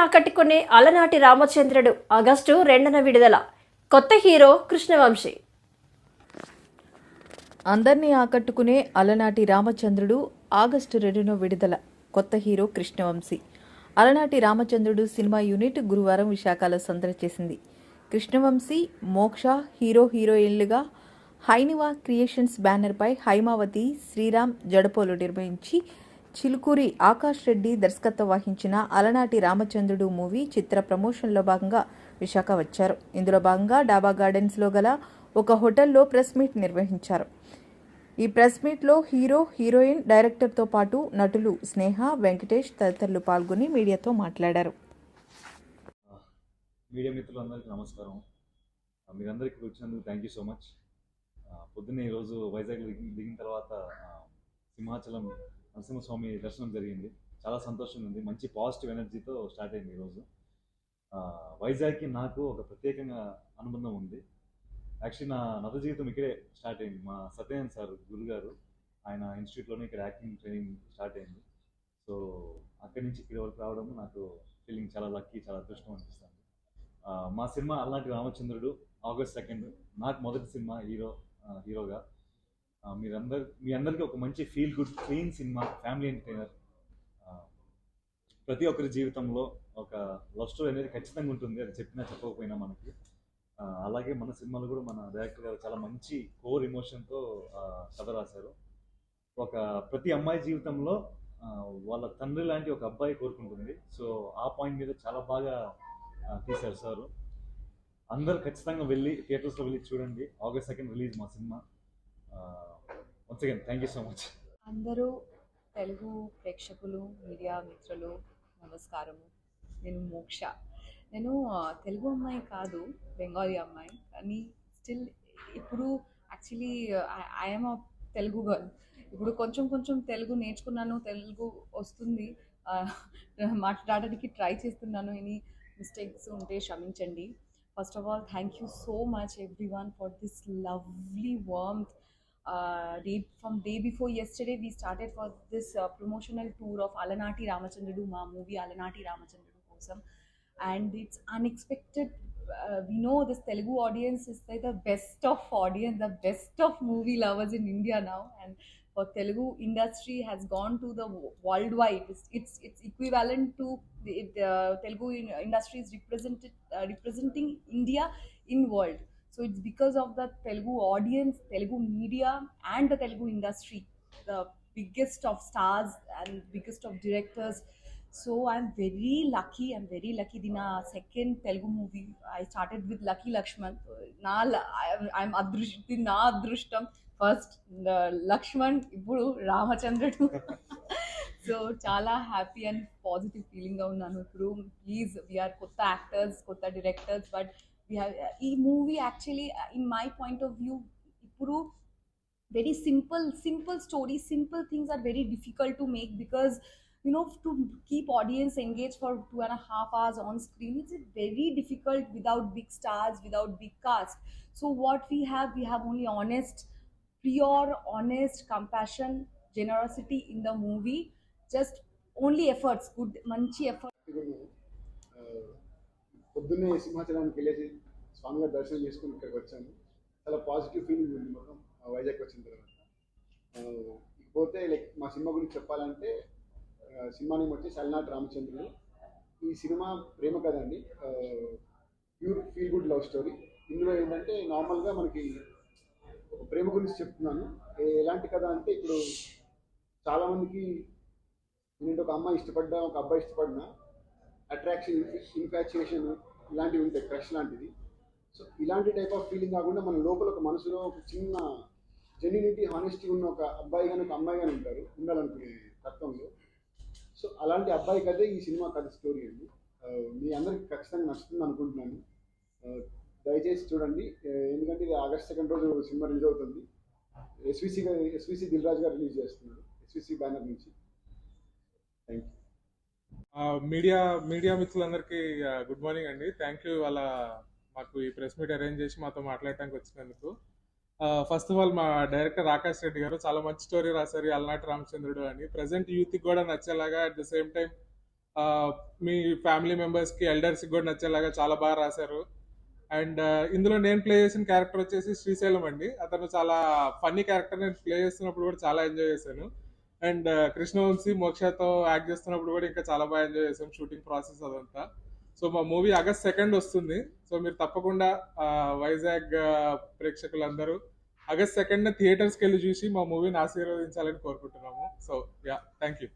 ఆకట్టుకునే అలనాటి రామచంద్రుడు ఆగస్టు రెండున విడుదల. కొత్త హీరో కృష్ణవంశీ. అందరినీ ఆకట్టుకునే అలనాటి రామచంద్రుడు ఆగస్టు రెండున విడుదల. కొత్త హీరో కృష్ణవంశీ. అలనాటి రామచంద్రుడు సినిమా యూనిట్ గురువారం విశాఖలో సందడి చేసింది. కృష్ణవంశీ మోక్ష హీరో హీరోయిన్లుగా హైనివా క్రియేషన్స్ బ్యానర్పై హైమావతి శ్రీరామ్ జడపోలు నిర్వహించి చిలుకూరి ఆకాష్ రెడ్డి దర్శకత్వం వహించిన అలనాటి రామచంద్రుడు మూవీ చిత్ర ప్రమోషన్లో భాగంగా విశాఖ వచ్చారు. ఇందులో భాగంగా డాబా గార్డెన్స్లో గల ఒక హోటల్లో ప్రెస్ మీట్ నిర్వహించారు. ఈ ప్రెస్ మీట్లో హీరో హీరోయిన్ డైరెక్టర్తో పాటు నటులు స్నేహ వెంకటేష్ తదితరులు పాల్గొని మీడియాతో మాట్లాడారు. మీడియా మిత్రులందరికీ నమస్కారం. మీరందరికీ వచ్చినందుకు థ్యాంక్ యూ సో మచ్ పొద్దున్న పొద్దున్నే ఈరోజు వైజాగ్ దిగిన తర్వాత సింహాచలం నరసింహస్వామి దర్శనం జరిగింది. చాలా సంతోషంగా ఉంది. మంచి పాజిటివ్ ఎనర్జీతో స్టార్ట్ అయింది ఈరోజు వైజాగ్కి నాకు ఒక ప్రత్యేకంగా అనుబంధం ఉంది. యాక్చువల్లీ నా నత జీవితం ఇక్కడే స్టార్ట్ అయింది. మా సత్యనారాయణ సార్ గురుగారు ఆయన ఇన్స్టిట్యూట్లోనే ఇక్కడ యాక్టింగ్ ట్రైనింగ్ స్టార్ట్ అయింది. సో అక్కడి నుంచి ఇక్కడి వరకు రావడం నాకు ఫీలింగ్ చాలా లక్కీ చాలా అదృష్టం అనిపిస్తుంది. మా సినిమా అలాంటి రామచంద్రుడు ఆగస్ట్ సెకండ్. నాకు మొదటి సినిమా హీరో హీరోగా. మీరందరు మీ అందరికీ ఒక మంచి feel good clean cinema family entertainer ప్రతి ఒక్కరి జీవితంలో ఒక లవ్ స్టోరీ అనేది ఖచ్చితంగా ఉంటుంది. అది చెప్పినా చెప్పకపోయినా మనకి. అలాగే మన సినిమాలు కూడా మన డైరెక్టర్ గారు చాలా మంచి కోర్ ఎమోషన్తో కథ రాశారు. ఒక ప్రతి అమ్మాయి జీవితంలో వాళ్ళ తండ్రి లాంటి ఒక అబ్బాయి కోరుకుంటుంది. సో ఆ పాయింట్ మీద చాలా బాగా తీశారు సార్. అందరు ఖచ్చితంగా వెళ్ళి థియేటర్స్లో వెళ్ళి చూడండి. ఆగస్ట్ సెకండ్ రిలీజ్ మా cinema. Once again thank you so much అందరూ తెలుగు ప్రేక్షకులు మీడియా మిత్రులు నమస్కారము. నేను మోక్ష. నేను తెలుగు అమ్మాయి కాదు బెంగాలీ అమ్మాయి. కానీ స్టిల్ ఇప్పుడు actually I'm a Telugu girl ఇప్పుడు కొంచెం కొంచెం తెలుగు నేర్చుకున్నాను తెలుగు వస్తుంది. మాట్లాడడానికి ట్రై చేస్తున్నాను. ఎనీ మిస్టేక్స్ ఉంటే క్షమించండి. First of all thank you so much everyone for this lovely warmth uh, day from day before yesterday we started for this uh, promotional tour of alanati ramachandrudu ma movie alanati ramachandrudu kosam. And it's unexpected uh, we know this telugu audience is like the best of audience the best of movie lovers in india now. And for telugu industry has gone to the worldwide. It's it's, it's equivalent to the uh, telugu industry is represented uh, representing india in world so it's because of the Telugu audience, Telugu media, and the Telugu industry, the biggest of stars and biggest of directors. So I'm very lucky. I'm very lucky. Dina second Telugu movie. I started with Lucky Lakshman. Na I'm I'm adrushti na adrushtam. First the Lakshman, ఇప్పుడు రామచంద్రుడు so చాలా happy and positive ఫీలింగ్గా ఉన్నాను ఇప్పుడు please we are కొత్త actors కొత్త directors but we have e movie actually uh, in my point of view puru very simple simple stories simple things are very difficult to make because you know to keep audience engaged for two and a half hours on screen it's very difficult without big stars without big cast. So what we have we have only honest pure honest compassion generosity in the movie. Just only efforts good manchi effort. పొద్దున్నే సింహాచలానికి వెళ్ళేసి స్వామివారి దర్శనం చేసుకుని ఇక్కడికి వచ్చాను. చాలా positive feeling ఉంది మొత్తం వైజాగ్ వచ్చిన తర్వాత. ఇకపోతే లైక్ మా సినిమా గురించి చెప్పాలంటే సినిమా నేమ్ వచ్చి అల్నాటి రామచంద్రుడు. ఈ సినిమా ప్రేమ కథ అండి. Pure feel good love story ఇందులో ఏంటంటే నార్మల్గా మనకి ఒక ప్రేమ గురించి చెప్తున్నాను. ఎలాంటి కథ అంటే ఇప్పుడు చాలామందికి నేను ఒక అమ్మాయి ఇష్టపడ్డా ఒక అబ్బాయి ఇష్టపడినా అట్రాక్షన్ ఇన్ఫాచ్యుయేషన్ ఇలాంటివి ఉంటాయి క్రష్ లాంటిది. సో ఇలాంటి టైప్ ఆఫ్ ఫీలింగ్ కాకుండా మన లోపల ఒక మనసులో ఒక చిన్న జెన్యునిటీ హానెస్టీ ఉన్న ఒక అబ్బాయి కానీ ఒక అమ్మాయి కానీ ఉంటారు. ఉండాలనుకునే తత్వంలో. సో అలాంటి అబ్బాయి కథే ఈ సినిమా కథ స్టోరీ అండి. Uh, మీ అందరికి ఖచ్చితంగా నచ్చుతుంది అనుకుంటున్నాను. Uh, దయచేసి చూడండి. Uh, ఎందుకంటే ఇది ఆగస్ట్ సెకండ్ రోజు సినిమా రిలీజ్ అవుతుంది. ఎస్విసి ఎస్విసి దిల్రాజు గారు రిలీజ్ చేస్తున్నారు. ఎస్విసి బ్యానర్ నుంచి. థ్యాంక్ యూ మీడియా మీడియా మిత్రులందరికీ గుడ్ మార్నింగ్ అండి. థ్యాంక్ యూ వాళ్ళ మాకు ఈ ప్రెస్ మీట్ అరేంజ్ చేసి మాతో మాట్లాడటానికి వచ్చినందుకు. ఫస్ట్ ఆఫ్ ఆల్ మా డైరెక్టర్ ఆకాష్ రెడ్డి గారు చాలా మంచి స్టోరీ రాశారు అల్నాటి అలనాటి రామచంద్రుడు అని. ప్రజెంట్ యూత్కి కూడా నచ్చేలాగా అట్ ద సేమ్ టైం మీ ఫ్యామిలీ మెంబర్స్కి ఎల్డర్స్కి కూడా నచ్చేలాగా చాలా బాగా రాశారు. అండ్ ఇందులో నేను ప్లే చేసిన క్యారెక్టర్ వచ్చేసి శ్రీశైలం అండి. అతను చాలా ఫన్నీ క్యారెక్టర్ నేను ప్లే చేస్తున్నప్పుడు కూడా చాలా ఎంజాయ్ చేశాను. అండ్ కృష్ణవంశీ మోక్షతో యాక్ట్ చేస్తున్నప్పుడు కూడా ఇంకా చాలా బాగా ఎంజాయ్ చేసాం షూటింగ్ ప్రాసెస్ అదంతా. సో మా మూవీ ఆగస్ట్ సెకండ్ వస్తుంది. సో మీరు తప్పకుండా వైజాగ్ ప్రేక్షకులందరూ ఆగస్ట్ సెకండ్ థియేటర్స్కి వెళ్ళి చూసి మా మూవీని ఆశీర్వదించాలని కోరుకుంటున్నాము. So yeah thank you